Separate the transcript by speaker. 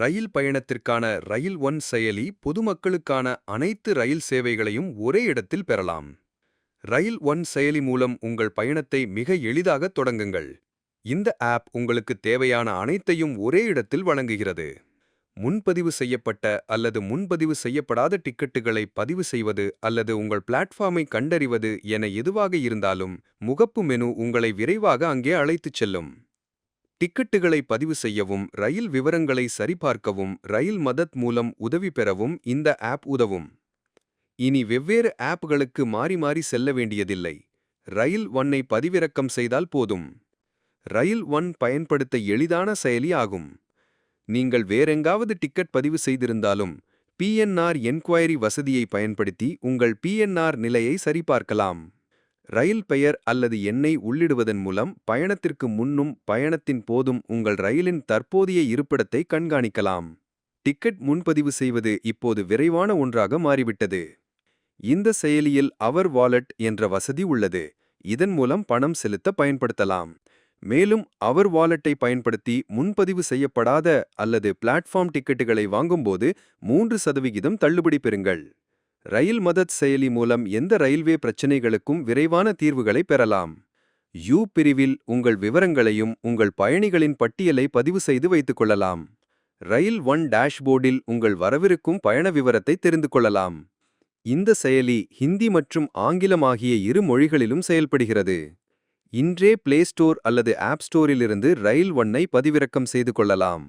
Speaker 1: ரயில் பயணத்திற்கான ரயில் ஒன் செயலி பொதுமக்களுக்கான அனைத்து ரயில் சேவைகளையும் ஒரே இடத்தில் பெறலாம். ரயில் ஒன் செயலி மூலம் உங்கள் பயணத்தை மிக எளிதாக தொடங்குங்கள். இந்த ஆப் உங்களுக்கு தேவையான அனைத்தையும் ஒரே இடத்தில் வழங்குகிறது. முன்பதிவு செய்யப்பட்ட அல்லது முன்பதிவு செய்யப்படாத டிக்கெட்டுகளை பதிவு செய்வது அல்லது உங்கள் பிளாட்ஃபார்மை கண்டறிவது என எதுவாக இருந்தாலும் முகப்பு மெனு உங்களை விரைவாக அங்கே அழைத்துச் செல்லும். டிக்கெட்டுகளை பதிவு செய்யவும் ரயில் விவரங்களை சரிபார்க்கவும் ரயில் மதத் மூலம் உதவி பெறவும் இந்த ஆப் உதவும். இனி வெவ்வேறு ஆப்களுக்கு மாறி மாறி செல்ல வேண்டியதில்லை. ரயில் ஒன்னை பதிவிறக்கம் செய்தால் போதும். ரயில் ஒன் பயன்படுத்த எளிதான செயலி ஆகும். நீங்கள் வேறெங்காவது டிக்கெட் பதிவு செய்திருந்தாலும் பிஎன்ஆர் என்கொயரி வசதியை பயன்படுத்தி உங்கள் பிஎன்ஆர் நிலையை சரிபார்க்கலாம். ரயில் பெயர் அல்லது எண்ணை உள்ளிடுவதன் மூலம் பயணத்திற்கு முன்னும் பயணத்தின் போதும் உங்கள் ரயிலின் தற்போதைய இருப்பிடத்தை கண்காணிக்கலாம். டிக்கெட் முன்பதிவு செய்வது இப்போது விரைவான ஒன்றாக மாறிவிட்டது. இந்த செயலியில் அவர் வாலெட் என்ற வசதி உள்ளது. இதன் மூலம் பணம் செலுத்த பயன்படுத்தலாம். மேலும் அவர் வாலெட்டை பயன்படுத்தி முன்பதிவு செய்யப்படாத அல்லது பிளாட்ஃபார்ம் டிக்கெட்டுகளை வாங்கும்போது மூன்று சதவிகிதம் தள்ளுபடி பெறுங்கள். ரயில் மதத் செயலி மூலம் எந்த ரயில்வே பிரச்சினைகளுக்கும் விரைவான தீர்வுகளை பெறலாம். யூ பிரிவில் உங்கள் விவரங்களையும் உங்கள் பயணிகளின் பட்டியலை பதிவு செய்து வைத்துக் கொள்ளலாம். ரயில் ஒன் டேஷ்போர்டில் உங்கள் வரவிருக்கும் பயண விவரத்தை தெரிந்து கொள்ளலாம். இந்த செயலி ஹிந்தி மற்றும் ஆங்கிலம் ஆகிய இரு மொழிகளிலும் செயல்படுகிறது. இன்றே பிளே ஸ்டோர் அல்லது ஆப் ஸ்டோரிலிருந்து ரயில் ஒன்னை பதிவிறக்கம் செய்து கொள்ளலாம்.